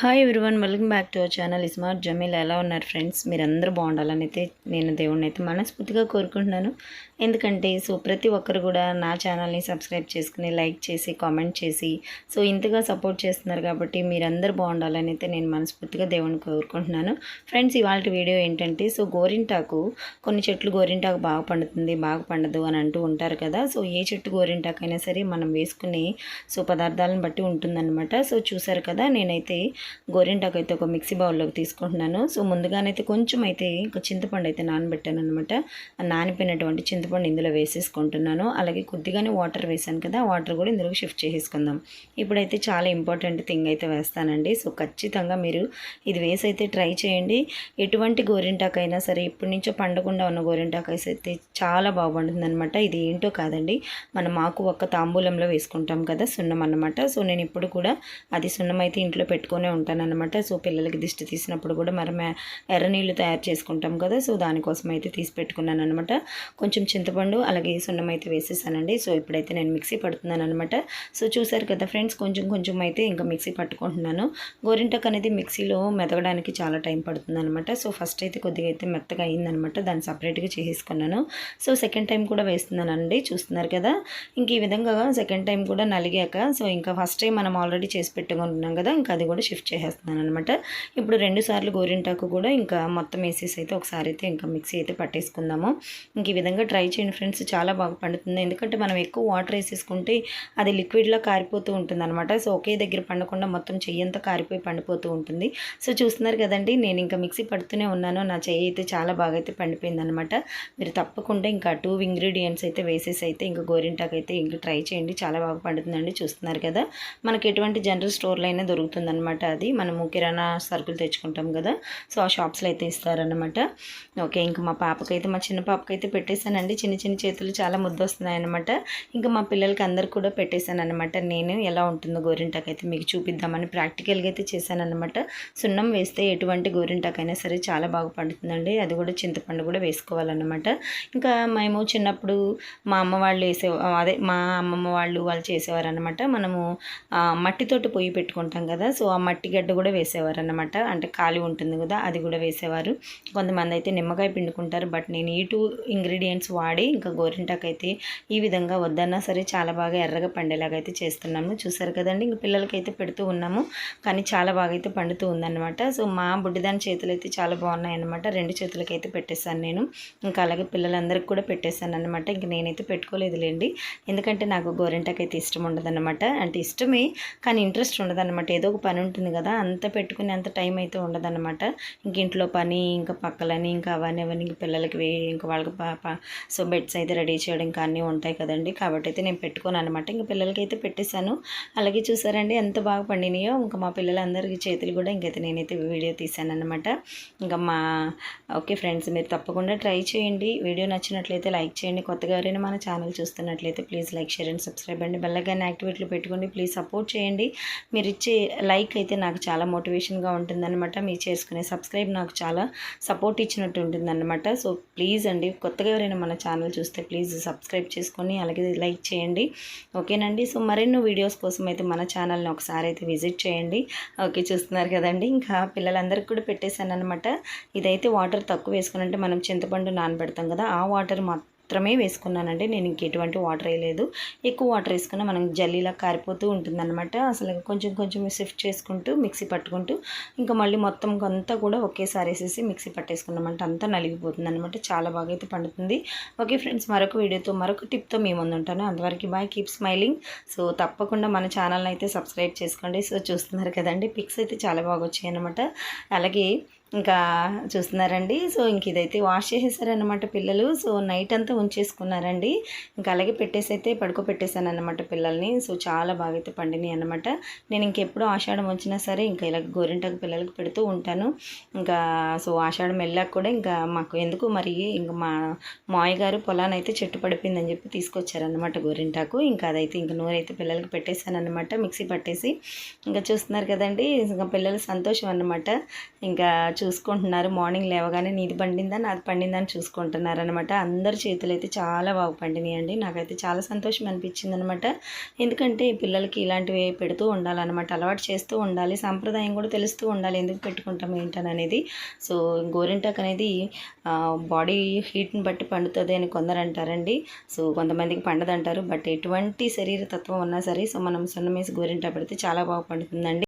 Hi everyone welcome back to our channel Ismart Jameel ఎలా ఉన్నారు friends మీరందరూ బాగుండాలని అయితే నేను దేవుణ్ణి అయితే మనస్ఫూర్తిగా కోరుకుంటున్నాను. ఎందుకంటే సో ప్రతి ఒక్కరు కూడా నా ఛానల్ని సబ్స్క్రైబ్ చేసుకుని లైక్ చేసి కామెంట్ చేసి సో ఇంతగా సపోర్ట్ చేస్తున్నారు కాబట్టి మీరందరూ బాగుండాలని అయితే నేను మనస్ఫూర్తిగా దేవుణ్ణి కోరుకుంటున్నాను. ఫ్రెండ్స్ ఇవాళ వీడియో ఏంటంటే సో గోరింటాకు కొన్ని చెట్లు గోరింటాకు బాగా పండుతుంది బాగా పండదు అని అంటూ ఉంటారు కదా సో ఏ చెట్టు గోరింటాకు అయినా సరే మనం వేసుకునే సో పదార్థాలను బట్టి ఉంటుందన్నమాట. సో చూసారు కదా నేనైతే గోరింటాకు అయితే ఒక మిక్సీ బౌల్లోకి తీసుకుంటున్నాను. సో ముందుగానైతే కొంచెం అయితే ఇంకా చింతపండు అయితే నానబెట్టాను అనమాట నానిపోయినటువంటి చింత చింతపండు ఇందులో వేసేసుకుంటున్నాను. అలాగే కొద్దిగానే వాటర్ వేసాను కదా వాటర్ కూడా ఇందులోకి షిఫ్ట్ చేసేసుకుందాం. ఇప్పుడైతే చాలా ఇంపార్టెంట్ థింగ్ అయితే వేస్తానండి. సో ఖచ్చితంగా మీరు ఇది వేసి అయితే ట్రై చేయండి. ఎటువంటి గోరింటాకు అయినా సరే ఇప్పటి నుంచో పండకుండా ఉన్న గోరింటాకు అయితే చాలా బాగుంటుంది అనమాట ఇది ఏంటో కాదండి. మనం మాకు ఒక్క తాంబూలంలో వేసుకుంటాం కదా సున్నం అన్నమాట. సో నేను ఇప్పుడు కూడా అది సున్నం అయితే ఇంట్లో పెట్టుకునే ఉంటానన్నమాట. సో పిల్లలకి దిష్టి తీసినప్పుడు కూడా మనం ఎర్ర నీళ్ళు తయారు చేసుకుంటాం కదా సో దానికోసం అయితే తీసి పెట్టుకున్నాను అనమాట కొంచెం చింతపండు అలాగే సున్నం అయితే వేసేసానండి. సో ఇప్పుడైతే నేను మిక్సీ పడుతున్నాను అనమాట సో చూసారు కదా ఫ్రెండ్స్ కొంచెం కొంచెం అయితే ఇంకా మిక్సీ పట్టుకుంటున్నాను. గోరింటక్ అనేది మిక్సీలో మెదగడానికి చాలా టైం పడుతుంది అనమాట సో ఫస్ట్ అయితే కొద్దిగా అయితే మెత్తగా అయిందనమాట దాన్ని సపరేట్గా చేసేసుకున్నాను. సో సెకండ్ టైం కూడా వేస్తున్నానండి చూస్తున్నారు కదా. ఇంక ఈ విధంగా సెకండ్ టైం కూడా నలిగాక సో ఇంకా ఫస్ట్ టైం మనం ఆల్రెడీ చేసి పెట్టుకుంటున్నాం కదా ఇంకా అది కూడా షిఫ్ట్ చేసేస్తున్నాను అనమాట ఇప్పుడు రెండు సార్లు గోరింటాకు కూడా ఇంకా మొత్తం వేసేసి అయితే ఒకసారి అయితే ఇంకా మిక్సీ అయితే పట్టేసుకుందాము. ఇంక ఈ విధంగా ట్రై చేయండి ఫ్రెండ్స్ చాలా బాగా పండుతుంది. ఎందుకంటే మనం ఎక్కువ వాటర్ వేసేసుకుంటే అది లిక్విడ్లో కారిపోతూ ఉంటుంది అనమాట సో ఒకే దగ్గర పండకుండా మొత్తం చెయ్యంతా కారిపోయి పండిపోతూ ఉంటుంది. సో చూస్తున్నారు కదండి నేను ఇంకా మిక్సీ పడుతూనే ఉన్నాను. నా చెయ్యి అయితే చాలా బాగా అయితే పండిపోయింది అనమాట మీరు తప్పకుండా ఇంకా టూ ఇంగ్రీడియంట్స్ అయితే వేసేసి అయితే ఇంకా గోరింటాకు అయితే ఇంకా ట్రై చేయండి. చాలా బాగా పండుతుందండి చూస్తున్నారు కదా. మనకి ఎటువంటి జనరల్ స్టోర్లో అయినా దొరుకుతుంది అనమాట అది. మనము కిరాణా సరుకులు తెచ్చుకుంటాం కదా. సో ఆ షాప్స్లో అయితే ఇస్తారనమాట ఓకే ఇంకా మా పాపకైతే మా చిన్న పాపకైతే పెట్టేశానండి. చిన్న చిన్న చేతులు చాలా ముద్ద వస్తున్నాయి అనమాట ఇంకా మా పిల్లలకి అందరు కూడా పెట్టేశాను అనమాట నేను ఎలా ఉంటుందో గోరింటాకు అయితే మీకు చూపిద్దామని ప్రాక్టికల్గా అయితే చేశాను అనమాట సున్నం వేస్తే ఎటువంటి గోరింటాకు అయినా సరే చాలా బాగా పండుతుందండి. అది కూడా చింతపండు కూడా వేసుకోవాలన్నమాట. ఇంకా మేము చిన్నప్పుడు మా అమ్మ వాళ్ళు వేసే అదే మా అమ్మమ్మ వాళ్ళు వాళ్ళు చేసేవారు అనమాట మనము మట్టితోటి పొయ్యి పెట్టుకుంటాం కదా సో ఆ మట్టి గడ్డ కూడా వేసేవారు అనమాట అంటే ఖాళీ ఉంటుంది కదా అది కూడా వేసేవారు. కొంతమంది అయితే నిమ్మకాయ పిండుకుంటారు బట్ నేను ఈ టూ ఇంగ్రీడియంట్స్ వాడి ఇంకా గోరింటాకైతే ఈ విధంగా వద్దన్నా సరే చాలా బాగా ఎర్రగా పండేలాగా అయితే చేస్తున్నాము. చూసారు కదండి ఇంక పిల్లలకైతే పెడుతూ ఉన్నాము. కానీ చాలా బాగా అయితే పండుతూ ఉందన్నమాట. సో మా బుడ్డిదాని చేతులు అయితే చాలా బాగున్నాయన్నమాట. రెండు చేతులకైతే పెట్టేశాను నేను. ఇంకా అలాగే పిల్లలందరికీ కూడా పెట్టేశాను అనమాట ఇంక నేనైతే పెట్టుకోలేదులేండి. ఎందుకంటే నాకు గోరింటాకైతే ఇష్టం ఉండదన్నమాట. అంటే ఇష్టమే కానీ ఇంట్రెస్ట్ ఉండదన్నమాట. ఏదో ఒక పని ఉంటుంది కదా అంత పెట్టుకునే అంత టైం అయితే ఉండదన్నమాట. ఇంక ఇంట్లో పని ఇంకా పక్కలని ఇంకా అవన్నీ అవన్నీ ఇంక పిల్లలకి వే ఇంకా వాళ్ళకి పాప సో బెడ్స్ అయితే రెడీ చేయడం కానీ అన్నీ ఉంటాయి కదండి. కాబట్టి అయితే నేను పెట్టుకోను అనమాట ఇంకా పిల్లలకి అయితే పెట్టేశాను. అలాగే చూసారండి ఎంత బాగా పండినాయో. ఇంకా మా పిల్లలందరికీ చేతులు కూడా ఇంకైతే నేనైతే వీడియో తీశాను అనమాట ఇంకా మా ఓకే ఫ్రెండ్స్ మీరు తప్పకుండా ట్రై చేయండి. వీడియో నచ్చినట్లయితే లైక్ చేయండి. కొత్తగా ఎవరైనా మన ఛానల్ చూస్తున్నట్లయితే please like share and subscribe అండి. బెల్లగానే యాక్టివేట్లు పెట్టుకోండి. ప్లీజ్ సపోర్ట్ చేయండి. మీరు ఇచ్చే లైక్ అయితే నాకు చాలా మోటివేషన్గా ఉంటుందన్నమాట. మీరు చేసుకునే సబ్స్క్రైబ్ నాకు చాలా సపోర్ట్ ఇచ్చినట్టు ఉంటుందన్నమాట. సో ప్లీజ్ అండి కొత్తగా ఎవరైనా మన ఛానల్ చూస్తే ప్లీజ్ సబ్స్క్రైబ్ చేసుకొని అలాగే లైక్ చేయండి. ఓకేనండి? సో మరెన్నో వీడియోస్ కోసం అయితే మన ఛానల్ని ఒకసారి అయితే విజిట్ చేయండి. ఓకే చూస్తున్నారు కదండి? ఇంకా పిల్లలందరికీ కూడా పెట్టేశాను అనమాట ఇదైతే వాటర్ తక్కువ వేసుకుని అంటే మనం చింతపండు నానబెడతాం కదా ఆ వాటర్ మొత్తం మాత్రమే వేసుకున్నానండి. నేను ఇంకెటువంటి వాటర్ వేయలేదు. ఎక్కువ వాటర్ వేసుకున్నా మనం జల్లీలా కారిపోతూ ఉంటుందన్నమాట. అసలు కొంచెం కొంచెం షిఫ్ట్ చేసుకుంటూ మిక్సీ పట్టుకుంటూ ఇంకా మళ్ళీ మొత్తం అంతా కూడా ఒకేసారి వేసేసి మిక్సీ పట్టేసుకున్నామంటే అంతా నలిగిపోతుంది అనమాట చాలా బాగా అయితే పండుతుంది. ఓకే ఫ్రెండ్స్ మరొక వీడియోతో మరొక టిప్తో మేము ఉంటాను. అంతవరకు బాయ్ కీప్ స్మైలింగ్ సో తప్పకుండా మన ఛానల్ని అయితే సబ్స్క్రైబ్ చేసుకోండి. సో చూస్తున్నారు కదండి పిక్స్ అయితే చాలా బాగా వచ్చాయి అనమాట అలాగే ఇంకా చూస్తున్నారండి. సో ఇంక ఇదైతే వాష్ చేసేసారనమాట పిల్లలు. సో నైట్ అంతా ఉంచేసుకున్నారండి. ఇంకా అలాగే పెట్టేసి అయితే పడుకోపెట్టేశానమాట అనమాట పిల్లల్ని. సో చాలా బాగా అయితే పండినాయి అనమాట నేను ఇంకెప్పుడు ఆషాఢం వచ్చినా సరే ఇంకా ఇలా గోరింటాకు పిల్లలకు పెడుతూ ఉంటాను. ఇంకా సో ఆషాఢం వెళ్ళాక కూడా ఇంకా మాకు ఎందుకు మరి ఇంకా మా మాయ గారు పొలాన్ని అయితే చెట్టు పడిపోయిందని చెప్పి తీసుకొచ్చారనమాట గోరింటాకు. ఇంకా అదైతే ఇంకా నూరైతే పిల్లలకి పెట్టేశాను అనమాట మిక్సీ పట్టేసి. ఇంకా చూస్తున్నారు కదండి ఇంకా పిల్లల సంతోషం అన్నమాట. ఇంకా చూసుకుంటున్నారు. మార్నింగ్ లేవగానే నీది పండిందా నాది పండిందా అని చూసుకుంటున్నారు అనమాట అందరి చేతులు అయితే చాలా బాగా పండినాయండి. నాకైతే చాలా సంతోషం అనిపించింది అనమాట ఎందుకంటే పిల్లలకి ఇలాంటివి పెడుతూ ఉండాలన్నమాట. అలవాటు చేస్తూ ఉండాలి. సాంప్రదాయం కూడా తెలుస్తూ ఉండాలి. ఎందుకు పెట్టుకుంటాం ఏంటని అనేది సో గోరింటాక్ అనేది బాడీ హీట్ని బట్టి పండుతుంది అని కొందరు అంటారండి. సో కొంతమందికి పండదంటారు. బట్ ఎటువంటి శరీర తత్వం ఉన్నా సరే సో మనం సున్నమేసి గోరింటా పెడితే చాలా బాగా పండుతుందండి.